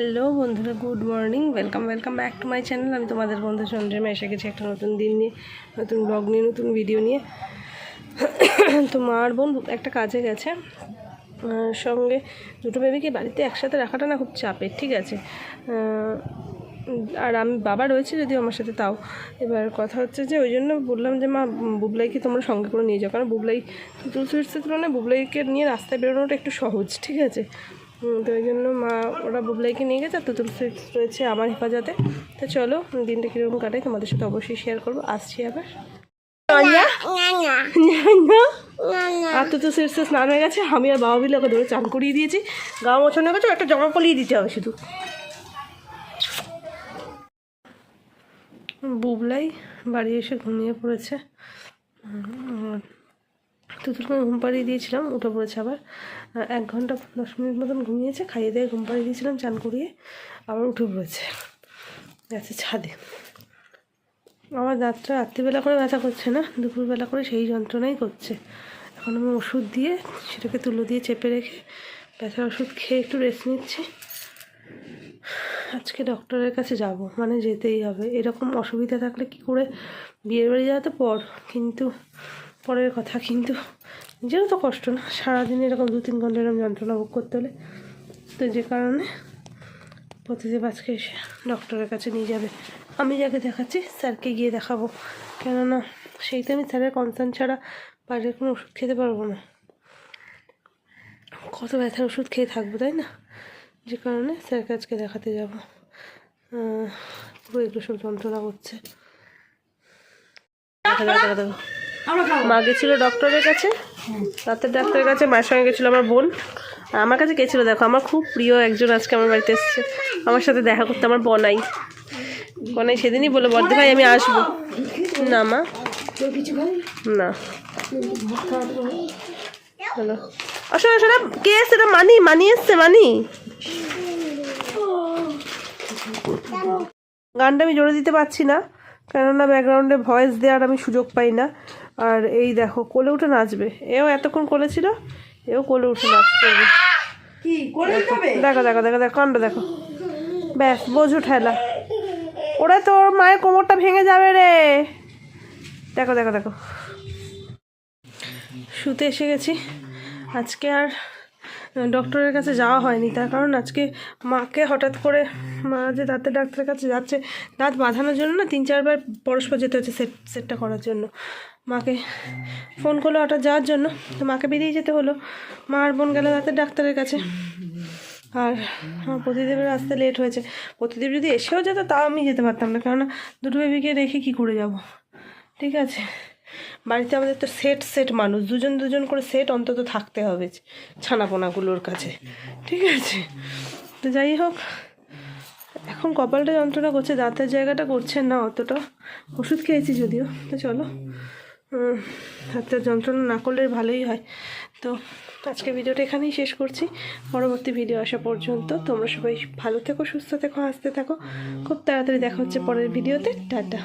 Hello বন্ধুরা, good morning. Welcome welcome back to my channel. আমি তোমাদের বন্ধু চন্দ্রিমা এসে গেছি একটা নতুন দিন নিয়ে, নতুন ব্লগ নিয়ে, নতুন ভিডিও নিয়ে। তো মার বোন একটা কাজে গেছে। সঙ্গে দুটো বেবিকে বাড়িতে একসাথে রাখাটা না খুব চাপের, ঠিক আছে? আর আমি, বাবা রয়েছে যদিও আমার সাথে তাও। এবার কথা হচ্ছে যে, ওই জন্য বললাম যে, মা, বুবলাইকে তোমরা সঙ্গে করে নিয়ে যাও। কারণ বুবলাই, তুতুল সুইটসের তুলনায় বুবলাইকে নিয়ে রাস্তায় বেরোনোটা একটু সহজ, ঠিক আছে? তো ওই জন্য মা ওরা বুবলাইকে নিয়ে গেছে আর তুতুল সুইটস রয়েছে আমার হেফাজতে। তো চলো দিনটা কীরকম কাটাই তোমাদের সাথে অবশ্যই শেয়ার করব। আসছি আবার। না আর তো তো সুইটসে স্নান হয়ে গেছে আমি আর বাবা মিলে ওকে ধরে চান করিয়ে দিয়েছি। গা মোছানো গেছে একটা জমা পলিয়ে দিতে হবে শুধু। বুবলাই বাড়ি এসে ঘুমিয়ে পড়েছে। তুতুলকে ঘুম পাড়িয়ে দিয়েছিলাম, উঠে পড়েছে আবার। এক ঘণ্টা দশ মিনিট মতন ঘুমিয়েছে, খাইয়ে দিয়ে ঘুম পাড়িয়ে দিয়েছিলাম, চান করিয়ে আবার উঠে পড়েছে। গেছে ছাদে। আমার দাঁতটা রাত্রিবেলা করে ব্যথা করছে না, দুপুরবেলা করে সেই যন্ত্রণাই করছে। এখন আমি ওষুধ দিয়ে সেটাকে তুলো দিয়ে চেপে রেখে ব্যথার ওষুধ খেয়ে একটু রেস্ট নিচ্ছি। আজকে ডক্টরের কাছে যাব মানে যেতেই হবে। এরকম অসুবিধা থাকলে কি করে? বিয়ের বাড়ি যাওয়া তো পর, কিন্তু পরের কথা, কিন্তু নিজেরও তো কষ্ট না। সারাদিন এরকম দু তিন ঘণ্টা এরকম যন্ত্রণা ভোগ করতে হলে তো যে কারণে প্রতিদেব আজকে এসে ডক্টরের কাছে নিয়ে যাবে। আমি যাকে দেখাচ্ছি, স্যারকে গিয়ে দেখাবো। কেননা সেই তো আমি স্যারের কনসার্ন ছাড়া বাইরের কোনো ওষুধ খেতে পারব না। কত ব্যথার ওষুধ খেয়ে থাকব, তাই না? যে কারণে স্যারকে আজকে দেখাতে যাব। পুরো এগুলো সব যন্ত্রণা করছে। দেখা দেখা দেখো মা গেছিল ডক্টরের কাছে রাতের ডাক্তারের কাছে মায়ের সঙ্গে গেছিল আমার বোন। আর আমার কাছে গেছিল দেখো আমার খুব প্রিয় একজন আজকে আমার বাড়িতে এসেছে। আমার সাথে দেখা করতে আমার বনাই। বনাই সেদিনই বলে বর্দি ভাই আমি আসব। না মা। না। হ্যালো। আসলে আসলে কে এসছে? এটা মানি মানি এসছে মানি। গানটা আমি জোরে দিতে পারছি না। কেননা ব্যাকগ্রাউন্ডে ভয়েস দেওয়ার আমি সুযোগ পাই না। আর এই দেখো কোলে উঠে নাচবে। এও এতক্ষণ কোলে ছিল এও কোলে উঠে নাচ করবে। দেখো দেখো দেখো দেখো কাণ্ড দেখো। ব্যাস বোঝো ঠেলা। ওরা তোর মায়ের কোমরটা ভেঙে যাবে রে। দেখো দেখো দেখো। শুতে এসে গেছি। আজকে আর ডক্টরের কাছে যাওয়া হয়নি। তার কারণ আজকে মাকে হঠাৎ করে মা যে দাঁতের ডাক্তারের কাছে যাচ্ছে, দাঁত বাঁধানোর জন্য না তিন চারবার পরস্পর যেতে হচ্ছে সেট সেটটা করার জন্য। মাকে ফোন করল হঠাৎ যাওয়ার জন্য। তো মাকে বেরিয়ে যেতে হলো। মা আর বোন গেল দাঁতের ডাক্তারের কাছে। আর আমার প্রতিদেবের আসতে লেট হয়েছে। প্রতিদেব যদি এসেও যেত, তাও আমি যেতে পারতাম না। কেননা দুটো বেবিকে রেখে কি করে যাব? ঠিক আছে। বাড়িতে আমাদের তো সেট সেট মানুষ, দুজন দুজন করে সেট অন্তত থাকতে হবে ছানাপোনাগুলোর কাছে। ঠিক আছে? তো যাই হোক, এখন কপালটা যন্ত্রণা করছে, দাঁতের জায়গাটা করছে না অতটা। ওষুধ খেয়েছি যদিও, তো চলো। দাঁতের যন্ত্রণা না করলে ভালোই হয়। তো আজকে ভিডিওটা এখানেই শেষ করছি। পরবর্তী ভিডিও আসা পর্যন্ত তোমরা সবাই ভালো থেকো, সুস্থ থেকো, হাসতে থাকো। খুব তাড়াতাড়ি দেখা হচ্ছে পরের ভিডিওতে টাটা।